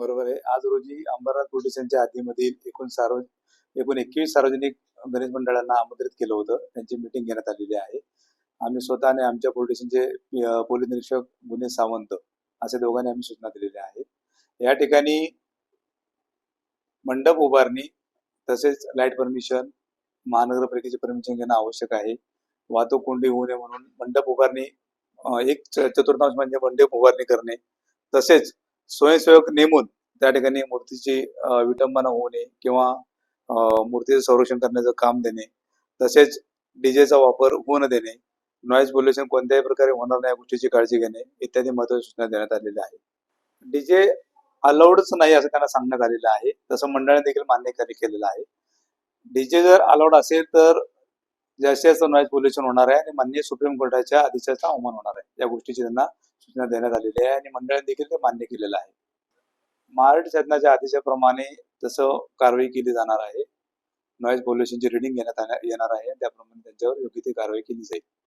बरोबर आहे. आज रोजी अंबरनाथ पोलीस यांच्या हद्दीमधील एकूण सार्व एकूण एकवीस सार्वजनिक गणेश मंडळांना आमंत्रित केलं होतं. त्यांची मिटिंग घेण्यात आलेली आहे. आम्ही स्वतःने आमच्या पोलीस पोलीस निरीक्षक गुन्हे सावंत असे दोघांनी आम्ही सूचना दिलेल्या आहेत या ठिकाणी मंडप उभारणी तसेच लाइट परमिशन महानगरपालिकेचे परमिशन घेणं आवश्यक आहे. वाहतूक कोंडी होऊ नये म्हणून मंडप उभारणी एक चतुर्थांश म्हणजे मंडप उभारणी करणे तसेच स्वयंसेवक नेमून त्या ठिकाणी मूर्तीची विटंबना होऊ नये किंवा मूर्तीचं संरक्षण करण्याचं काम देणे तसेच डीजेचा वापर होऊ न देणे नॉईज पोल्युशन कोणत्याही प्रकारे होणार नाही या गोष्टीची काळजी घेणे इत्यादी महत्त्वाच्या सूचना देण्यात आलेल्या आहेत. डीजे अलाउडच नाही असं त्यांना सांगण्यात आलेलं आहे. तसं मंडळाने देखील मान्य केलेलं आहे. डीजे जर अलाउड असेल तर जास्तीत जास्त नॉईज पोल्युशन होणार आहे आणि मान्य सुप्रीम कोर्टाच्या आदेशाचा अवमान होणार आहे. या गोष्टीची त्यांना सूचना देण्यात आलेली आहे आणि मंडळाने देखील ते मान्य केलेलं आहे. महाराष्ट्र शासनाच्या आदेशाप्रमाणे तसं कारवाई केली जाणार आहे. नॉईज पॉल्युशनची रिडिंग घेण्यात येणार आहे. त्याप्रमाणे त्यांच्यावर योग्य ती कारवाई केली जाईल.